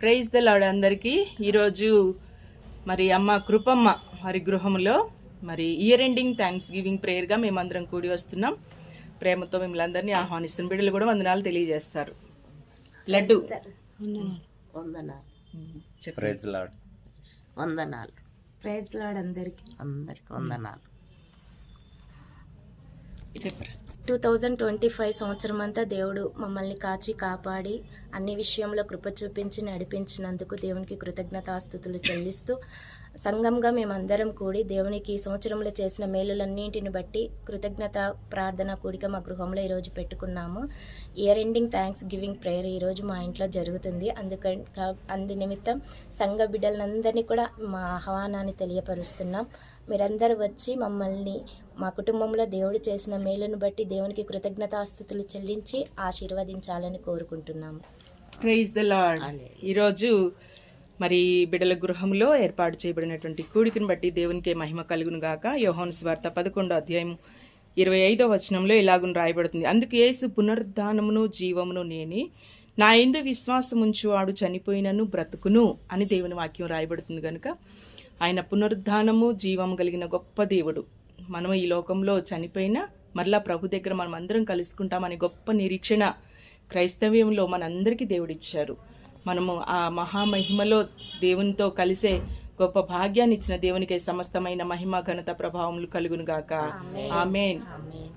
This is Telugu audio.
ప్రైజ్ ద లాడ్ అందరికీ. ఈరోజు మరి అమ్మ కృపమ్మ మరి గృహంలో మరి ఇయర్ ఎండింగ్ థ్యాంక్స్ గివింగ్ ప్రేయర్గా మేమందరం కూడి వస్తున్నాం. ప్రేమతో మిమ్మల్ని అందరినీ ఆహ్వానిస్తున్న బిడ్డలు కూడా వందనాలు తెలియజేస్తారు. లడ్డు. వందనాలు ప్రైజ్ లాడ్. వందనాలు. ప్రైజ్ లాడ్ అందరికి. అందరికి వందనాలు. చెప్పరా? టూ థౌజండ్ ట్వంటీ ఫైవ్ సంవత్సరం అంతా దేవుడు మమ్మల్ని కాచి కాపాడి అన్ని విషయంలో కృప చూపించి నడిపించినందుకు దేవునికి కృతజ్ఞతాస్థుతులు చెల్లిస్తూ సంఘంగా మేమందరం కూడి దేవునికి ఈ సంవత్సరంలో చేసిన మేలులన్నింటిని బట్టి కృతజ్ఞత ప్రార్థన కూడిక మా గృహంలో ఈరోజు పెట్టుకున్నాము. Year ending thanksgiving prayer ఈరోజు మా ఇంట్లో జరుగుతుంది. అందుకని అందు నిమిత్తం సంఘ బిడ్డలందరినీ కూడా మా ఆహ్వానాన్ని తెలియపరుస్తున్నాం. మీరందరూ వచ్చి మమ్మల్ని మా కుటుంబంలో దేవుడు చేసిన మేలును బట్టి దేవునికి కృతజ్ఞతాస్థుతులు చెల్లించి ఆశీర్వదించాలని కోరుకుంటున్నాము. ప్రైజ్ ద లార్డ్ ఈరోజు మరి బిడల గృహంలో ఏర్పాటు చేయబడినటువంటి కూడికను బట్టి దేవునికి మహిమ కలుగును గాక. యోహాను స్వార్త పదకొండో అధ్యాయం ఇరవై ఐదో వచనంలో ఇలాగును రాయబడుతుంది. అందుకు యేసు పునరుద్ధానమును జీవమును నేనే నా ఎందు విశ్వాసం ఉంచువాడు చనిపోయినను బ్రతుకును అని దేవుని వాక్యం రాయబడుతుంది కనుక ఆయన పునరుద్ధానము జీవము కలిగిన గొప్ప దేవుడు. మనం ఈ లోకంలో చనిపోయినా మరలా ప్రభు దగ్గర మనం అందరం కలుసుకుంటామనే గొప్ప నిరీక్షణ క్రైస్తవ్యంలో మనందరికీ దేవుడిచ్చారు. మనము ఆ మహామహిమలో దేవునితో కలిసే గొప్ప భాగ్యాన్ని ఇచ్చిన దేవునికి సమస్తమైన మహిమ ఘనత ప్రభావములు కలుగును గాక ఆమెన్. ఆమేన్.